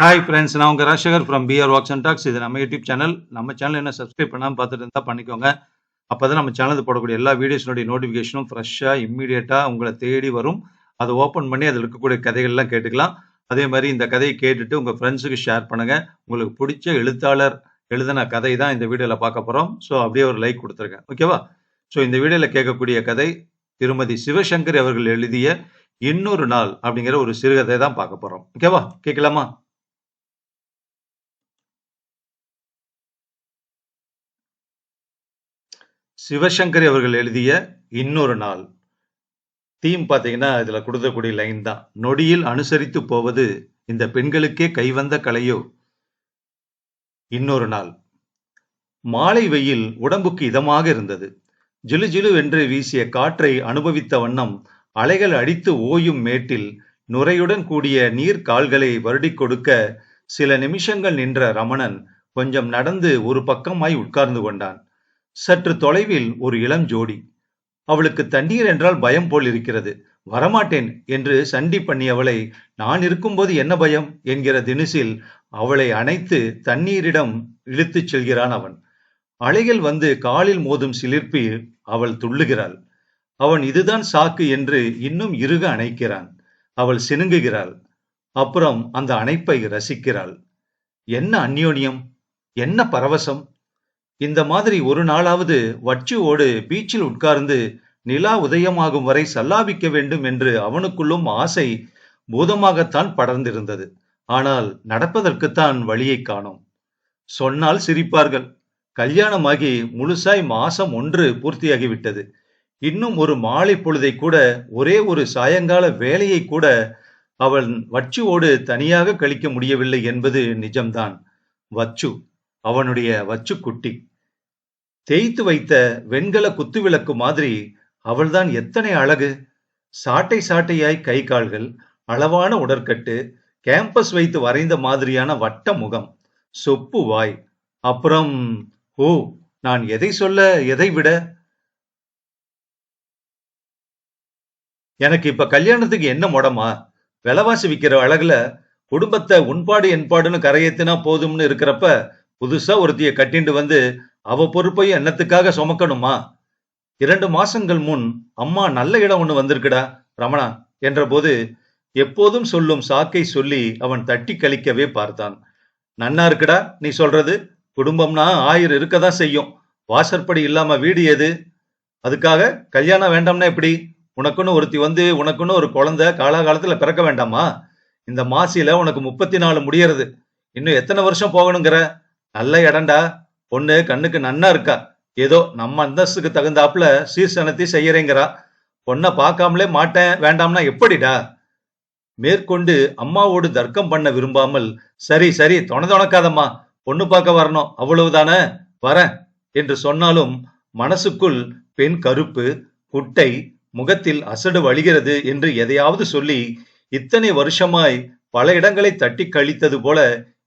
Hi friends நான் உங்கள் Rajasekar from PR walks and talks இது நம்ம யூடியூப் சேனல் நம்ம சேனல் என்ன சப்ஸ்கிரைப் பண்ணாமல் பார்த்துட்டு இருந்தால் பண்ணிக்கோங்க. அப்போ தான் நம்ம சேனலுக்கு போடக்கூடிய எல்லா வீடியோஸினுடைய நோட்டிஃபிகேஷனும் ஃப்ரெஷ்ஷாக இம்மீடியட்டாக உங்களை தேடி வரும். அதை ஓப்பன் பண்ணி அதில் இருக்கக்கூடிய கதைகள்லாம் கேட்டுக்கலாம். அதே மாதிரி இந்த கதையை கேட்டுட்டு உங்கள் ஃப்ரெண்ட்ஸுக்கு ஷேர் பண்ணுங்கள் உங்களுக்கு பிடிச்ச எழுத்தாளர் எழுதின கதை தான் இந்த வீடியோவில் பார்க்க போகிறோம் ஸோ அப்படியே ஒரு லைக் கொடுத்துருங்க. ஓகேவா ஸோ இந்த வீடியோவில் கேட்கக்கூடிய கதை திருமதி சிவசங்கர் அவர்கள் எழுதிய இன்னொரு நாள் அப்படிங்கிற ஒரு சிறுகதை தான் பார்க்க போகிறோம் ஓகேவா கேட்கலாமா? சிவசங்கரி அவர்கள் எழுதிய இன்னொரு நாள். தீம் பார்த்தீங்கன்னா இதுல கொடுக்கக்கூடிய லைன் தான். நொடியில் அனுசரித்து போவது இந்த பெண்களுக்கே கைவந்த கலையோ. இன்னொரு நாள். மாலை வெயில் உடம்புக்கு இதமாக இருந்தது. ஜிலு ஜிலு என்று வீசிய காற்றை அனுபவித்த வண்ணம் அலைகள் அடித்து ஓயும் மேட்டில் நுரையுடன் கூடிய நீர் கால்களை வருடிக் கொடுக்க சில நிமிஷங்கள் நின்ற ரமணன் கொஞ்சம் நடந்து ஒரு பக்கமாய் உட்கார்ந்து கொண்டான். சற்று தொலைவில் ஒரு இளம் ஜோடி. அவளுக்கு தண்ணீர் என்றால் பயம் போல் இருக்கிறது. வரமாட்டேன் என்று சண்டி பண்ணியவளை நான் இருக்கும்போது என்ன பயம்? என்கிற தினுசில் அவளை அணைத்து தண்ணீரிடம் இழுத்துச் செல்கிறான் அவன். அலைகள் வந்து காலில் மோதும் சிலிர்ப்பில் அவள் துள்ளுகிறாள். அவன் இதுதான் சாக்கு என்று இன்னும் இறுக அணைக்கிறான். அவள் சினுங்குகிறாள். அப்புறம் அந்த அணைப்பை ரசிக்கிறாள். என்ன அந்யோன்யம்? என்ன பரவசம்? இந்த மாதிரி ஒரு நாளாவது வட்சியோடு பீச்சில் உட்கார்ந்து நிலா உதயமாகும் வரை சல்லாபிக்க வேண்டும் என்று அவனுக்குள்ளும் ஆசை பூதமாகத்தான் படர்ந்திருந்தது. ஆனால் நடப்பதற்குத்தான் வழியை காணோம். சொன்னால் சிரிப்பார்கள். கல்யாணமாகி முழுசாய் மாசம் ஒன்று பூர்த்தியாகிவிட்டது. இன்னும் ஒரு மாலை பொழுதை கூட ஒரே ஒரு சாயங்கால வேலையை கூட அவன் வச்சுவோடு தனியாக கழிக்க முடியவில்லை என்பது நிஜம்தான். வச்சு அவனுடைய வச்சு குட்டி. தேய்த்து வைத்த வெண்கல குத்துவிளக்கு மாதிரி அவள்தான் எத்தனை அழகு. சாட்டை சாட்டையாய் கை கால்கள் அளவான உடற்கட்டு கேம்பஸ் வைத்து வரைந்த மாதிரியான வட்ட முகம் சொப்பு வாய். அப்புறம் ஓ நான் எதை சொல்ல எதை விட? எனக்கு இப்ப கல்யாணத்துக்கு என்ன முடமா? விலைவாசி விக்கிற அழகுல குடும்பத்தை உண்பாடு என்பாடுன்னு கரையேத்தினா போதும்னு இருக்கிறப்ப புதுசா ஒருத்திய கட்டிண்டு வந்து அவ பொறுப்பையும் என்னத்துக்காக சுமக்கணுமா? இரண்டு மாசங்கள் முன் அம்மா நல்ல இடம் ஒண்ணு வந்திருக்குடா ரமணா என்றபோது எப்போதும் சொல்லும் சாக்கை சொல்லி அவன் தட்டி கழிக்கவே பார்த்தான். நன்னா இருக்குடா நீ சொல்றது? குடும்பம்னா ஆயிரம் இருக்கதான் செய்யும். வாசற்படி இல்லாம வீடு எது? அதுக்காக கல்யாணம் வேண்டாம்னா எப்படி? உனக்குன்னு ஒருத்தி வந்து உனக்குன்னு ஒரு குழந்தை காலாகாலத்துல பிறக்க வேண்டாமா? இந்த மாசில உனக்கு முப்பத்தி நாலு முடியறது. இன்னும் எத்தனை வருஷம் போகணுங்கிற? நல்ல இடம்டா. பொண்ணு கண்ணுக்கு நன்னா இருக்கா? ஏதோ நம்ம அந்தஸ்துக்கு தகுந்தாப்புல சீர்சனத்தை செய்யறேங்கிறா. பொண்ணை பார்க்காமலே மாட்டேன் வேண்டாம்னா எப்படிடா? மேற்கொண்டு அம்மாவோடு தர்க்கம் பண்ண விரும்பாமல் சரி சரி தொண தொணக்காதம்மா பொண்ணு பார்க்க வரணும் அவ்வளவுதானே? வரேன் என்று சொன்னாலும் மனசுக்குள் பெண் கருப்பு குட்டை முகத்தில் அசடு வழிகிறது என்று எதையாவது சொல்லி இத்தனை வருஷமாய் பல இடங்களை தட்டி கழித்தது போல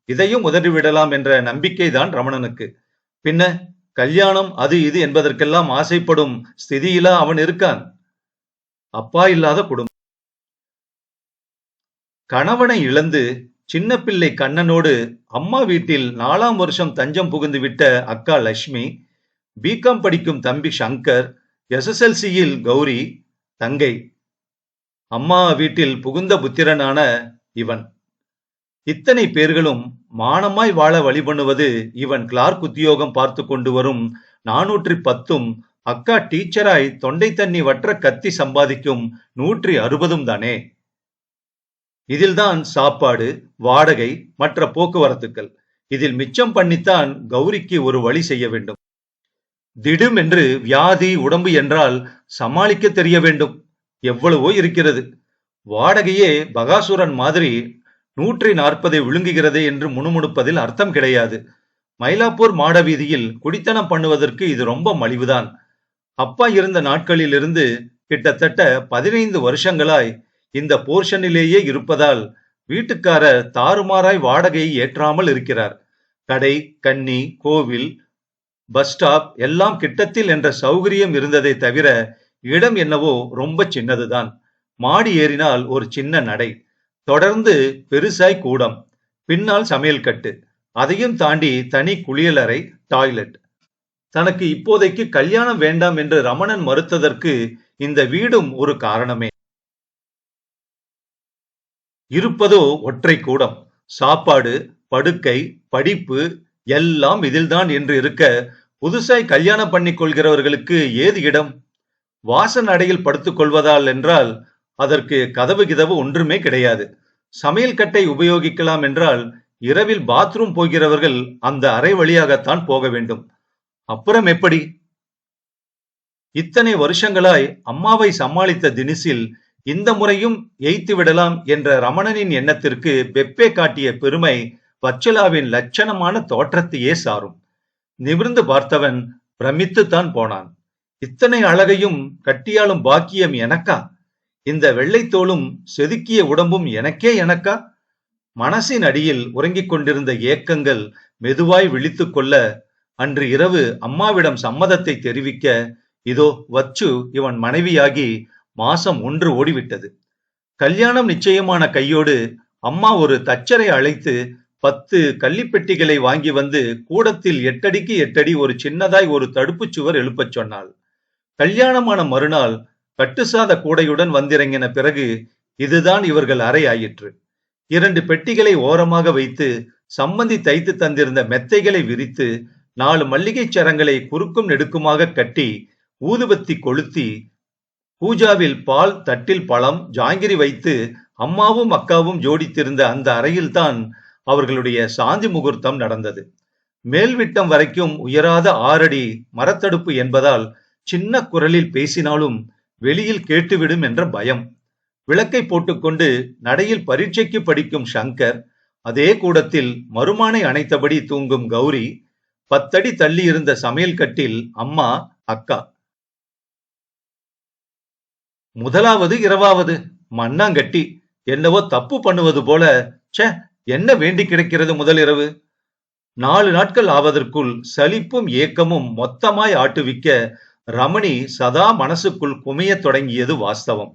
இதையும் உதறிவிடலாம் என்ற நம்பிக்கைதான் ரமணனுக்கு. பின்ன கல்யாணம் அது இது என்பதற்கெல்லாம் ஆசைப்படும் ஸ்திதியில அவன் இருக்கான். அப்பா இல்லாத குடும்பம். கணவனை இழந்து சின்ன பிள்ளை கண்ணனோடு அம்மா வீட்டில் நாலாம் வருஷம் தஞ்சம் புகுந்து விட்ட அக்கா லட்சுமி பிகாம் படிக்கும் தம்பி சங்கர் எஸ்எஸ்எல்சியில் கௌரி தங்கை. அம்மா வீட்டில் புகுந்த புத்திரனான இவன். இத்தனை பேர்களும் மானமாய் வாழ வழி பண்ணுவது இவன் கிளார்க் உத்தியோகம் பார்த்து கொண்டு வரும் நானூற்றி பத்தும் அக்கா டீச்சராய் தொண்டை தண்ணி வற்ற கத்தி சம்பாதிக்கும் நூற்றி அறுபதும் தானே? இதில்தான் சாப்பாடு வாடகை மற்ற போக்குவரத்துக்கள். இதில் மிச்சம் பண்ணித்தான் கௌரிக்கு ஒரு வழி செய்ய வேண்டும். திடும் என்று வியாதி உடம்பு என்றால் சமாளிக்க தெரிய வேண்டும். எவ்வளவோ இருக்கிறது. வாடகையே பகாசுரன் மாதிரி நூற்றி நாற்பதை விழுங்குகிறது என்று முணுமுணுப்பதில் அர்த்தம் கிடையாது. மயிலாப்பூர் மாடவீதியில் குடித்தனம் பண்ணுவதற்கு இது ரொம்ப மலிவுதான். அப்பா இருந்த நாட்களிலிருந்து கிட்டத்தட்ட பதினைந்து வருஷங்களாய் இந்த போர்ஷனிலேயே இருப்பதால் வீட்டுக்காரர் தாறுமாறாய் வாடகையை ஏற்றாமல் இருக்கிறார். கடை கன்னி கோவில் பஸ் ஸ்டாப் எல்லாம் கிட்டத்தில் என்ற சௌகரியம் இருந்ததை தவிர இடம் என்னவோ ரொம்ப சின்னதுதான். மாடி ஏறினால் ஒரு சின்ன நடை. தொடர்ந்து பெருசாய் கூடம். பின்னால் சமையல் கட்டு. அதையும் தாண்டி தனி குளியலறை டாய்லெட். தனக்கு இப்போதைக்கு கல்யாணம் வேண்டாம் என்று ரமணன் மறுத்ததற்கு இந்த வீடும் ஒரு காரணமே. இருப்பதோ ஒற்றை கூடம். சாப்பாடு படுக்கை படிப்பு எல்லாம் இதில்தான் என்று இருக்க புதுசாய் கல்யாணம் பண்ணிக் கொள்கிறவர்களுக்கு ஏது இடம்? வாசன் அடையில் படுத்துக் கொள்வதால் என்றால் அதற்கு கதவு கிதவு ஒன்றுமே கிடையாது. சமையல் கட்டை உபயோகிக்கலாம் என்றால் இரவில் பாத்ரூம் போகிறவர்கள் அந்த அறை வழியாகத்தான் போக வேண்டும். அப்புறம் எப்படி? இத்தனை வருஷங்களாய் அம்மாவை சமாளித்த தினிசில் இந்த முறையும் எய்த்து விடலாம் என்ற ரமணனின் எண்ணத்திற்கு பெப்பே காட்டிய பெருமை வச்சலாவின் லட்சணமான தோற்றத்தையே சாரும். நிமிர்ந்து பார்த்தவன் பிரமித்துத்தான் போனான். இத்தனை அழகையும் கட்டியாலும் பாக்கியம் எனக்கா? இந்த வெள்ளைத்தோளும் செதுக்கிய உடம்பும் எனக்கே எனக்கா? மனசின் அடியில் உறங்கிக் கொண்டிருந்த ஏக்கங்கள் மெதுவாய் விழித்துக் கொள்ள அன்று இரவு அம்மாவிடம் சம்மதத்தை தெரிவிக்க இதோ வச்சு இவன் மனைவியாகி மாசம் ஒன்று ஓடிவிட்டது. கல்யாணம் நிச்சயமான கையோடு அம்மா ஒரு தச்சரை அழைத்து பத்து கள்ளிப்பெட்டிகளை வாங்கி வந்து கூடத்தில் எட்டடிக்கு எட்டடி ஒரு சின்னதாய் ஒரு தடுப்புச் சுவர் எழுப்பச் சொன்னாள். கல்யாணமான மறுநாள் கட்டுசாத கூடையுடன் வந்திறங்கின பிறகு இதுதான் இவர்கள் அறை ஆயிற்று. இரண்டு பெட்டிகளை ஓரமாக வைத்து சம்மந்தி தைத்து தந்திருந்த மெத்தைகளை விரித்து நாலு மல்லிகைச் சரங்களை குறுக்கும் நெடுக்குமாக கட்டி ஊதுபத்தி கொளுத்தி பூஜாவில் பால் தட்டில் பழம் ஜாங்கிரி வைத்து அம்மாவும் அக்காவும் ஜோடித்திருந்த அந்த அறையில்தான் அவர்களுடைய சாந்தி முகூர்த்தம் நடந்தது. மேல்விட்டம் வரைக்கும் உயராத ஆறடி மரத்தடுப்பு என்பதால் சின்ன குரலில் பேசினாலும் வெளியில் கேட்டுவிடும் என்ற பயம். விளக்கை போட்டுக்கொண்டு நடையில் பரீட்சைக்கு படிக்கும் சங்கர் அதே கூடத்தில் மருமானை அணைத்தபடி தூங்கும் கௌரி பத்தடி தள்ளி இருந்த சமையல் கட்டில் அம்மா அக்கா. முதலாவது இரவாவது மண்ணாங்கட்டி என்னவோ தப்பு பண்ணுவது போல ச்சே என்ன வேண்டி கிடைக்கிறது முதல் இரவு? நாலு நாட்கள் ஆவதற்குள் சலிப்பும் ஏக்கமும் மொத்தமாய் ஆட்டுவிக்க ரமணி சதா மனசுக்குள் குமையத் தொடங்கியது வாஸ்தவம்.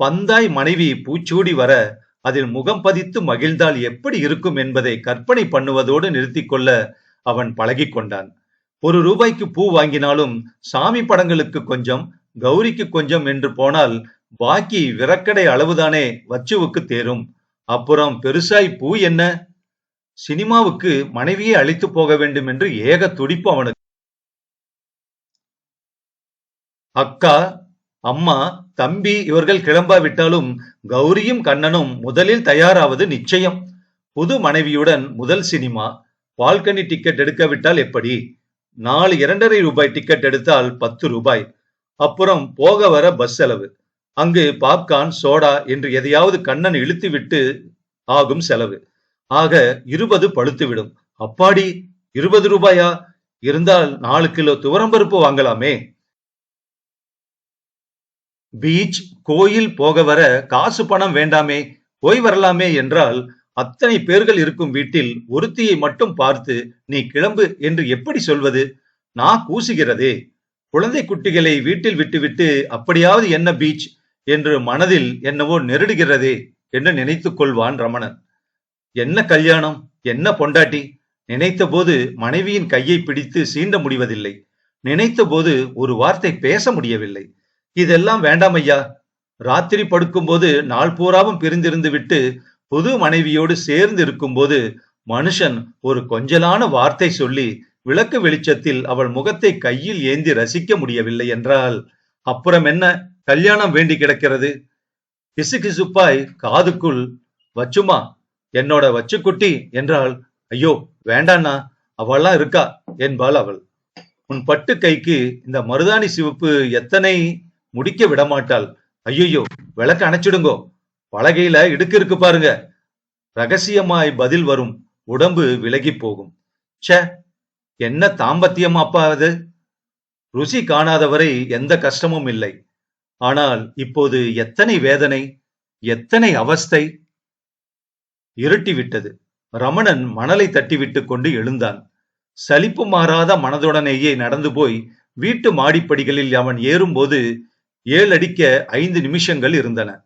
பந்தாய் மனைவி பூச்சூடி வர அதில் முகம் பதித்து மகிழ்ந்தால் எப்படி இருக்கும் என்பதை கற்பனை பண்ணுவதோடு நிறுத்திக்கொள்ள அவன் பழகி கொண்டான். ஒரு ரூபாய்க்கு பூ வாங்கினாலும் சாமி படங்களுக்கு கொஞ்சம் கௌரிக்கு கொஞ்சம் என்று போனால் பாக்கி விரக்கடை அளவுதானே வச்சுவுக்கு தேரும். அப்புறம் பெருசாய் பூ என்ன? சினிமாவுக்கு மனைவியை அழைத்து போக வேண்டும் என்று ஏக துடிப்பு அவனுக்கு. அக்கா அம்மா தம்பி இவர்கள் கிளம்பாவிட்டாலும் கௌரியும் கண்ணனும் முதலில் தயாராவது நிச்சயம். புது மனைவியுடன் முதல் சினிமா. பால்கனி டிக்கெட் எடுக்கவிட்டால் எப்படி? நாலு இரண்டரை ரூபாய் டிக்கெட் எடுத்தால் பத்து ரூபாய். அப்புறம் போக வர பஸ் செலவு. அங்கு பாப்கார்ன் சோடா என்று எதையாவது கண்ணன் இழுத்து விட்டு ஆகும் செலவு. ஆக இருபது பழுத்துவிடும். அப்பாடி இருபது ரூபாயா? இருந்தால் நாலு கிலோ துவரம்பருப்பு வாங்கலாமே. பீச் கோயில் போக வர காசு பணம் வேண்டாமே போய் வரலாமே என்றால் அத்தனை பேர்கள் இருக்கும் வீட்டில் ஒருத்தியை மட்டும் பார்த்து நீ கிளம்பு என்று எப்படி சொல்வது? நான் கூசுகிறதே. குழந்தை குட்டிகளை வீட்டில் விட்டுவிட்டு அப்படியாவது என்ன பீச் என்று மனதில் என்னவோ நெருடுகிறதே என்று நினைத்துக் கொள்வான் ரமணன். என்ன கல்யாணம்? என்ன பொண்டாட்டி? நினைத்த போது மனைவியின் கையை பிடித்து சீண்ட முடிவதில்லை. நினைத்த போது ஒரு வார்த்தை பேச முடியவில்லை. இதெல்லாம் வேண்டாம் ஐயா ராத்திரி படுக்கும்போது நாள் பூராவும் பிரிந்திருந்து விட்டு புது மனைவியோடு சேர்ந்து இருக்கும்போது மனுஷன் ஒரு கொஞ்சலான வார்த்தை சொல்லி விளக்கு வெளிச்சத்தில் அவள் முகத்தை கையில் ஏந்தி ரசிக்க முடியவில்லை என்றால் அப்புறம் என்ன? கல்யாணம் வேண்டி கிடக்கிறது. கிசுகிசுப்பாய் காதுக்குள் வச்சுமா என்னோட வச்சுக்குட்டி என்றால் ஐயோ வேண்டாண்ணா அவள்லாம் இருக்கா? என்பாள் அவள். உன் பட்டு கைக்கு இந்த மருதாணி சிவப்பு எத்தனை முடிக்க விடமாட்டாள். ஐயோ விளக்க அணைச்சிடுங்கோ. பலகையில இடுக்கு இருக்கு பாருங்க. ரகசியமாய் பதில் வரும். உடம்பு விலகி போகும். ச்சே என்ன தாம்பத்தியம் அப்பா அது? ருசி காணாதவரை எந்த கஷ்டமும் இல்லை. ஆனால் இப்போது எத்தனை வேதனை எத்தனை அவஸ்தை. இருட்டிவிட்டது ரமணன் மணலை தட்டிவிட்டு கொண்டு எழுந்தான். சலிப்பு மாறாத மனதுடனேயே நடந்து போய் வீட்டு மாடிப்படிகளில் அவன் ஏறும்போது ஏழடிக்க ஐந்து நிமிஷங்கள் இருந்தன.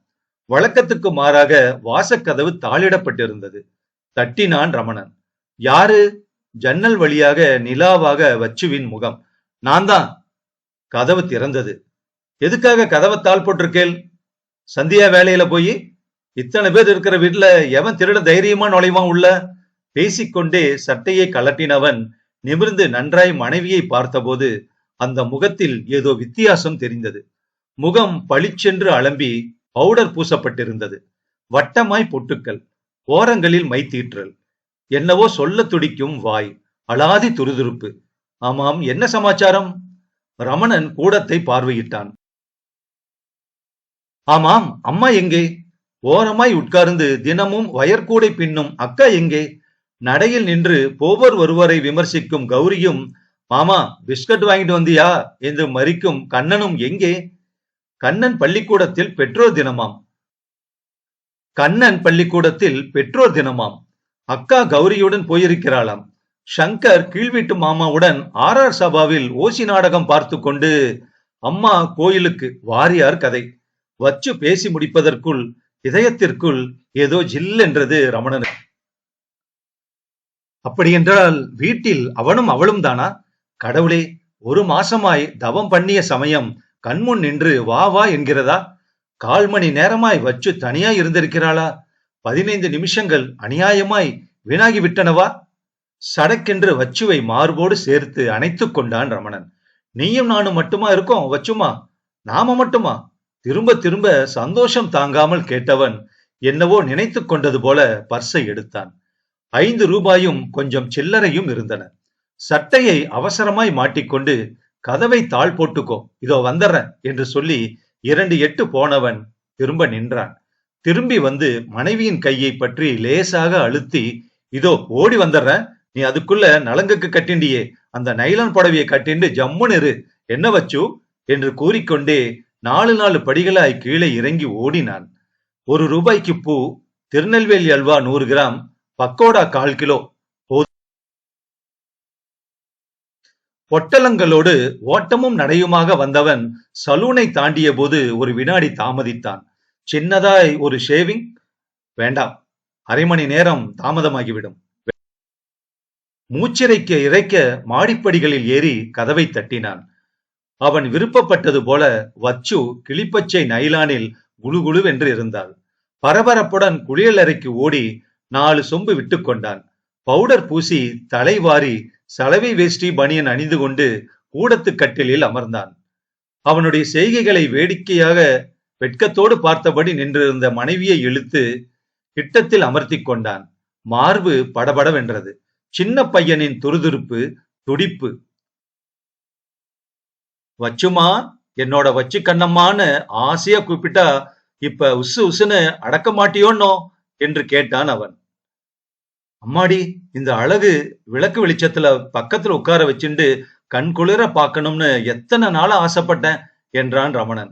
வழக்கத்துக்கு மாறாக வாசக்கதவு தாளிடப்பட்டிருந்தது. தட்டினான் ரமணன். யாரு? ஜன்னல் வழியாக நிலாவாக வச்சுவின் முகம். நான் தான். கதவு திறந்தது. எதுக்காக கதவை தாள் போட்டிருக்கேள்? சந்தியா வேலையில போய். இத்தனை பேர் இருக்கிற வீட்டுல எவன் திருட தைரியமா நுழைவான் உள்ள? பேசிக்கொண்டே சட்டையை கலட்டினவன் நிமிர்ந்து நன்றாய் மனைவியை பார்த்தபோது அந்த முகத்தில் ஏதோ வித்தியாசம் தெரிந்தது. முகம் பளிச்சென்று அலம்பி பவுடர் பூசப்பட்டிருந்தது. வட்டமாய் பொட்டுக்கள் ஓரங்களில் மைத்தீற்றல். என்னவோ சொல்ல துடிக்கும் வாய் அலாதி துருதுருப்பு. ஆமாம் என்ன சமாச்சாரம்? ரமணன் கூடத்தை பார்வையிட்டான். ஆமாம் அம்மா எங்கே? ஓரமாய் உட்கார்ந்து தினமும் வயற்கூடை பின்னும் அக்கா எங்கே? நடையில் நின்று போவர் ஒருவரை விமர்சிக்கும் கௌரியும் மாமா பிஸ்கட் வாங்கிட்டு வந்தியா? என்று மறிக்கும் கண்ணனும் எங்கே? கண்ணன் பள்ளிக்கூடத்தில் பெற்றோர் தினமாம். கண்ணன் பள்ளிக்கூடத்தில் பெற்றோர் தினமாம். அக்கா கௌரியுடன் போயிருக்கிறாளாம். சங்கர் கீழ்வீட்டு மாமாவுடன் ஆர் ஆர் சபாவில் ஓசி நாடகம் பார்த்து கொண்டு அம்மா கோயிலுக்கு வாரியார் கதை. வச்சு பேசி முடிப்பதற்குள் இதயத்திற்குள் ஏதோ ஜில் என்றது ரமணனுக்கு அப்படியென்றால் வீட்டில் அவனும் அவளும் தானா? கடவுளே ஒரு மாசமாய் தவம் பண்ணிய சமயம் கண்முன் நின்று வா வா என்கிறதா? கால் மணி நேரமாய் வச்சு தனியாய் இருந்திருக்கிறாளா? பதினைந்து நிமிஷங்கள் அநியாயமாய் வீணாகி விட்டனவா சடக்கென்று வச்சுவை மார்போடு சேர்த்து அணைத்து கொண்டான் ரமணன். நீயும் நானும் மட்டுமா இருக்கோம்? வச்சுமா? நாம மட்டுமா? திரும்ப திரும்ப சந்தோஷம் தாங்காமல் கேட்டவன் என்னவோ நினைத்து கொண்டது போல பர்ஸை எடுத்தான். ஐந்து ரூபாயும் கொஞ்சம் சில்லறையும் இருந்தன. சட்டையை அவசரமாய் மாட்டிக்கொண்டு கதவை தாழ் போட்டுக்கோ. இதோ வந்துடுறேன் என்று சொல்லி இரண்டு எட்டு போனவன் திரும்ப நின்றான். திரும்பி வந்து மனைவியின் கையை பற்றி லேசாக அழுத்தி இதோ ஓடி வந்துடுறேன் நீ அதுக்குள்ள நலங்குக்கு கட்டிண்டியே. அந்த நைலான் புடவையை கட்டிண்டு ஜம்முன்னு இரு. என்ன வச்சு? என்று கூறிக்கொண்டே நாலு நாலு படிகளாய் கீழே இறங்கி ஓடினான். ஒரு ரூபாய்க்கு பூ திருநெல்வேலி அல்வா நூறு கிராம் பக்கோடா கால் கிலோ பொட்டலங்களோடு ஓட்டமும் நடையுமாக வந்தவன் சலூனை தாண்டிய போது ஒரு வினாடி தாமதித்தான். சின்னதாய் ஒரு ஷேவிங் வேண்டாம். அரை மணி நேரம் தாமதமாகிவிடும். மூச்சிறைக்க இறைக்க மாடிப்படிகளில் ஏறி கதவை தட்டினான். அவன் விருப்பப்பட்டது போல வச்சு கிளிப்பச்சை நைலானில் குழுகுழுவென்று இருந்தாள். பரபரப்புடன் குளியலறைக்கு ஓடி நாலு சொம்பு விட்டுக்கொண்டான் பவுடர் பூசி தலைவாரி சலவை வேஷ்டி பனியன் அணிந்து கொண்டு கூடத்து கட்டிலில் அமர்ந்தான். அவனுடைய செய்கைகளை வேடிக்கையாக வெட்கத்தோடு பார்த்தபடி நின்றிருந்த மனைவியை இழுத்து கிட்டத்தில் அமர்த்தி கொண்டான். மார்பு படபடவென்றது. சின்ன பையனின் துருதுருப்பு துடிப்பு. வச்சுமா என்னோட வச்சு கண்ணம்மான்னு ஆசையா கூப்பிட்டா இப்ப உசு உசுன்னு அடக்க மாட்டியோன்னோ? என்று கேட்டான் அவன். அம்மாடி இந்த அழகு விளக்கு வெளிச்சத்துல பக்கத்துல உட்கார வச்சுண்டு கண் குளிர பார்க்கணும்னு எத்தனை நாளா ஆசைப்பட்டேன் என்றான் ரமணன்.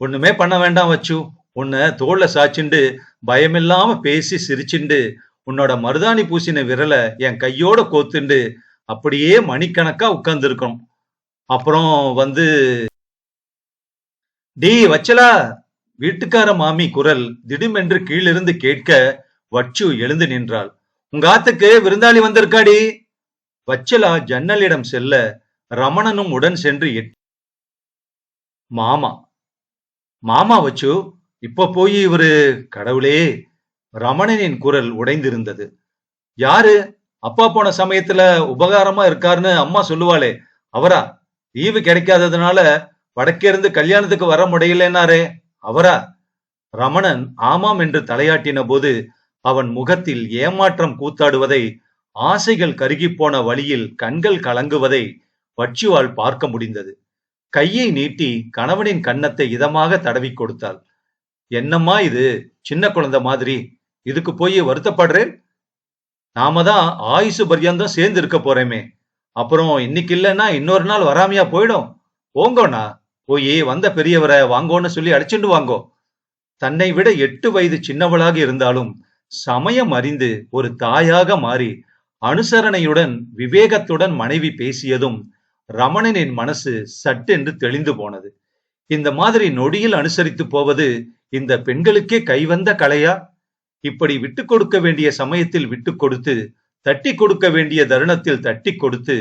ஒண்ணுமே பண்ண வேண்டாம் வச்சு உன்னை தோல்ல சாச்சுண்டு பயமில்லாம பேசி சிரிச்சுண்டு உன்னோட மருதாணி பூசின விரலை என் கையோட கோத்துண்டு அப்படியே மணிக்கணக்கா உட்கார்ந்துருக்கணும். அப்புறம் வந்து டி வச்சலா! வீட்டுக்கார மாமி குரல் திடுமென்று கீழிருந்து கேட்க வச்சு எழுந்து நின்றாள். உங்க ஆத்துக்கு விருந்தாளி வந்திருக்காடி. வச்சலா ஜன்னலிடம் செல்ல ரமணனும் உடன் சென்று எட் மாமா. மாமா வச்சு இப்ப போய் இவரு கடவுளே ரமணனின் குரல் உடைந்திருந்தது. யாரு? அப்பா போன சமயத்துல உபகாரமா இருக்காருன்னு அம்மா சொல்லுவாளே. அவரா? லீவு கிடைக்காததுனால வடக்கே இருந்து கல்யாணத்துக்கு வர முடியலன்னாரே. அவரா? ரமணன் ஆமாம் என்று தலையாட்டின போது அவன் முகத்தில் ஏமாற்றம் கூத்தாடுவதை ஆசைகள் கருகிப்போன வழியில் கண்கள் கலங்குவதை வட்சுவால் பார்க்க முடிந்தது. கையை நீட்டி கணவனின் கன்னத்தை இதமாக தடவி கொடுத்தாள். என்னம்மா இது? சின்ன குழந்தை மாதிரி. இதுக்கு போய் வருத்தப்படுறேன்? நாம தான் ஆயுசு பர்யந்தம் சேர்ந்து இருக்க போறேமே. அப்புறம் இன்னைக்கு இல்லைன்னா இன்னொரு நாள் வராமையா போயிடும். போங்கோண்ணா. போய் வந்த பெரியவரை வாங்கோன்னு சொல்லி அடிச்சுண்டு வாங்கோ. தன்னை விட எட்டு வயது சின்னவளாக இருந்தாலும் சமயம் அறிந்து ஒரு தாயாக மாறி அனுசரணையுடன் விவேகத்துடன் மனைவி பேசியதும் ரமணனின் மனசு சட்டென்று தெளிந்து போனது. இந்த மாதிரி நொடியில் அனுசரித்து போவது இந்த பெண்களுக்கே கைவந்த கலையா? இப்படி விட்டு கொடுக்க வேண்டிய சமயத்தில் விட்டு கொடுத்து தட்டி கொடுக்க வேண்டிய தருணத்தில் தட்டி கொடுத்து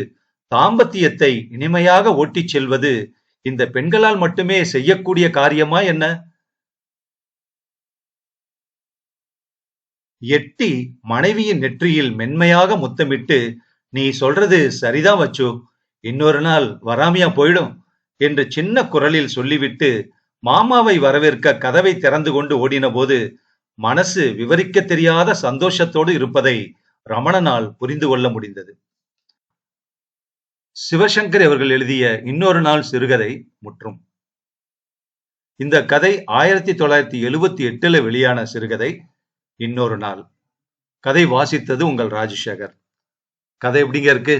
தாம்பத்தியத்தை இனிமையாக ஓட்டிச் செல்வது இந்த பெண்களால் மட்டுமே செய்யக்கூடிய காரியமா என்ன? எட்டி மனைவியின் நெற்றியில் மென்மையாக முத்தமிட்டு நீ சொல்றது சரிதான் வச்சு? இன்னொரு நாள் வராமையா போயிடும்? என்று சின்ன குரலில் சொல்லிவிட்டு மாமாவை வரவேற்க கதவை திறந்து கொண்டு ஓடின போது மனசு விவரிக்க தெரியாத சந்தோஷத்தோடு இருப்பதை ரமணனால் புரிந்து கொள்ள முடிந்தது. சிவசங்கர் அவர்கள் எழுதிய இன்னொரு நாள் சிறுகதை முற்றும். இந்த கதை ஆயிரத்தி தொள்ளாயிரத்தி எழுபத்தி எட்டுல வெளியான சிறுகதை. இன்னொரு நாள். கதை வாசித்தது உங்கள் ராஜசேகர். கதை எப்படிங்க இருக்கு?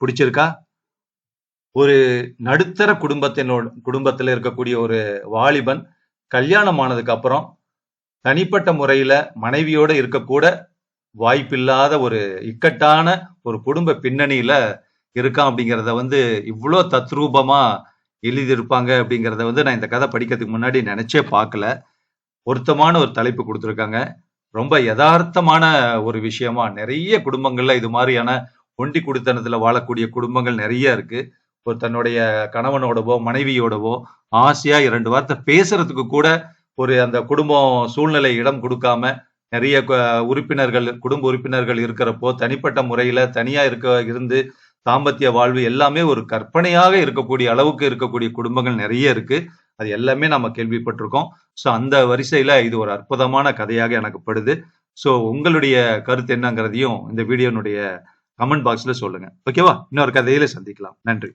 பிடிச்சிருக்கா? ஒரு நடுத்தர குடும்பத்தினோட குடும்பத்துல இருக்கக்கூடிய ஒரு வாலிபன் கல்யாணம் ஆனதுக்கு அப்புறம் தனிப்பட்ட முறையில மனைவியோட இருக்கக்கூட வாய்ப்பில்லாத ஒரு இக்கட்டான ஒரு குடும்ப பின்னணியில இருக்கான் அப்படிங்கிறத வந்து இவ்வளோ தத்ரூபமா எழுதியிருப்பாங்க அப்படிங்கிறத வந்து நான் இந்த கதை படிக்கிறதுக்கு முன்னாடி நினைச்சே பார்க்கல. பொருத்தமான ஒரு தலைப்பு கொடுத்துருக்காங்க. ரொம்ப யதார்த்தமான ஒரு விஷயமா. நிறைய குடும்பங்கள்ல இது மாதிரியான ஒண்டி குடித்தனத்துல வாழக்கூடிய குடும்பங்கள் நிறைய இருக்கு. ஒரு தன்னுடைய கணவனோடவோ மனைவியோடவோ ஆசையா இரண்டு வார்த்தை பேசுறதுக்கு கூட ஒரு அந்த குடும்பம் சூழ்நிலை இடம் கொடுக்காம நிறைய உறுப்பினர்கள் குடும்ப உறுப்பினர்கள் இருக்கிறப்போ தனிப்பட்ட முறையில தனியா இருக்க இருந்து தாம்பத்திய வாழ்வு எல்லாமே ஒரு கற்பனையாக இருக்கக்கூடிய அளவுக்கு இருக்கக்கூடிய குடும்பங்கள் நிறைய இருக்கு. அது எல்லாமே நம்ம கேள்விப்பட்டிருக்கோம். ஸோ அந்த வரிசையில இது ஒரு அற்புதமான கதையாக எனக்கு படுது. ஸோ உங்களுடைய கருத்து என்னங்கிறதையும் இந்த வீடியோனுடைய கமெண்ட் பாக்ஸ்ல சொல்லுங்க. ஓகேவா இன்னொரு கதையில சந்திக்கலாம். நன்றி.